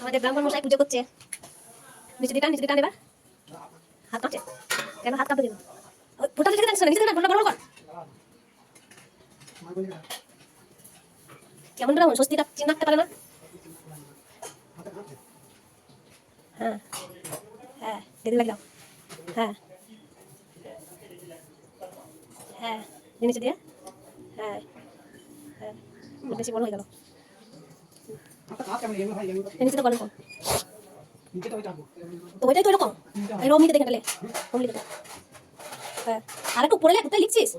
আমাদের ব্রাহ্মণ মশাই পুজো করছে। নিচে দিটান নিচে দিটান এবার। হাত কাঁপছে। কেন হাত কেন? ওই ফোটা নিচে দিটান নিচে দিটান ফোটা বড় কর। কেমন ব্রাহ্মণ স্বস্তিটা চিহ্ন আঁকতে পারে না? হ্যাঁ হ্যাঁ দিদি দাও হ্যাঁ। হ্যাঁ নিচে দিয়ে। হ্যাঁ হ্যাঁ। বেশি বড় হয়ে গেল। নিচে তো গল্প তো দেখে ওম হ্যাঁ। আর একটু পড়ে লেখ লিখছিস।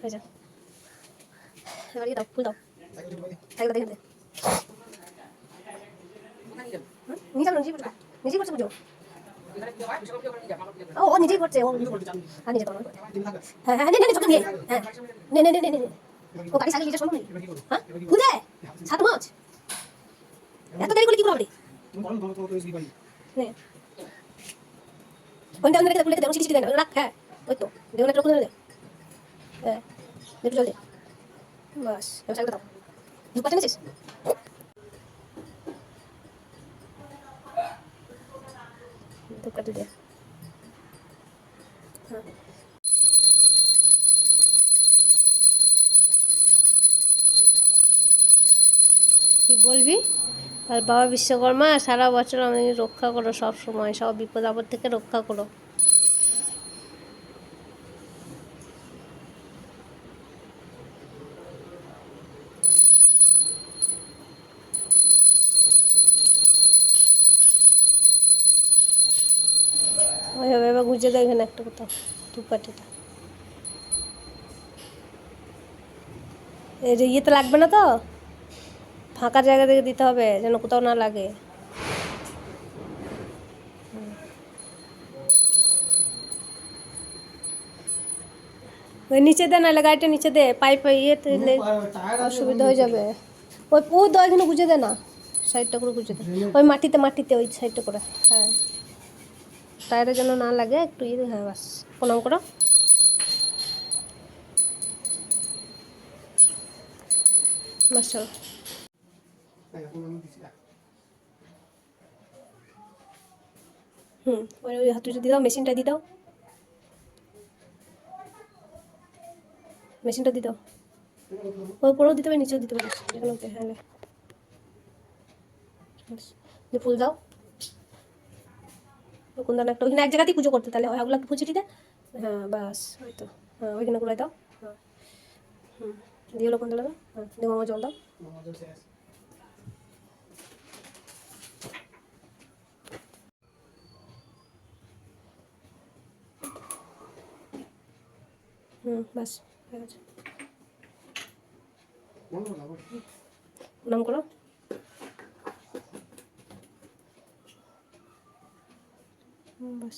হয়ে যা। এবার ইয়ে দাও ফুল দাও। একবার দেখে দে? নিজে করো, নিজেই করছ পুজো? ও ও নিজেই করছে, ও। হ্যাঁ নিজে করো হ্যাঁ হ্যাঁ নে নে হ্যাঁ নে নে নে নে। ও, গাড়ি সাইকেল নিজে নেই হ্যাঁ সাত মাছ? এত দেরি করে কি করবি নে রাখ হ্যাঁ ওই তো। হ্যাঁ একটু জল দে। বাস সাইকেল দাও। কাটি দে কি বলবি? আর বাবা বিশ্বকর্মা, সারা বছর আমাদের রক্ষা করো সব সময়, সব বিপদ আপদ থেকে রক্ষা করো। ওইভাবে এবার গুঁজে দেয় এখানে একটা কোথাও, ধূপকাঠিটা। এই যে ইয়েতে লাগবে না তো? ফাঁকা জায়গা থেকে দিতে হবে, যেন কোথাও না লাগে। ওই নিচে দে, নাহলে গাড়িটা নিচে দে, পাইপ ইয়ে দিলে অসুবিধা হয়ে যাবে। ওই, ও দশ এখানে গুঁজে দে না, সাইডটা করে গুঁজে দে। ওই মাটিতে মাটিতে, ওই সাইডটা করে হ্যাঁ। টায়ারে যেন না লাগে, একটু ইয়ে হ্যাঁ বাস, প্রণাম করো। হুম ওই দাও, মেশিনটা দিয়ে দাও। মেশিনটা দিয়ে দাও। দিতে পারি নিচেও দিতে হ্যাঁ। ফুল দাও। কুন্দান একটা ওইখানে এক জায়গাতেই পুজো করতে, তাহলে ওগুলো পুজো দিতে? হ্যাঁ বাস, ওই তো। হ্যাঁ ওইখানে গুলাই দাও। হ্যাঁ। হুম দিয়ে হলো কুন্দলা দাও হ্যাঁ দিয়ে মামা জল দাও। হুম, বাস, হয়ে গেছে। প্রণাম করো। হুম, বাস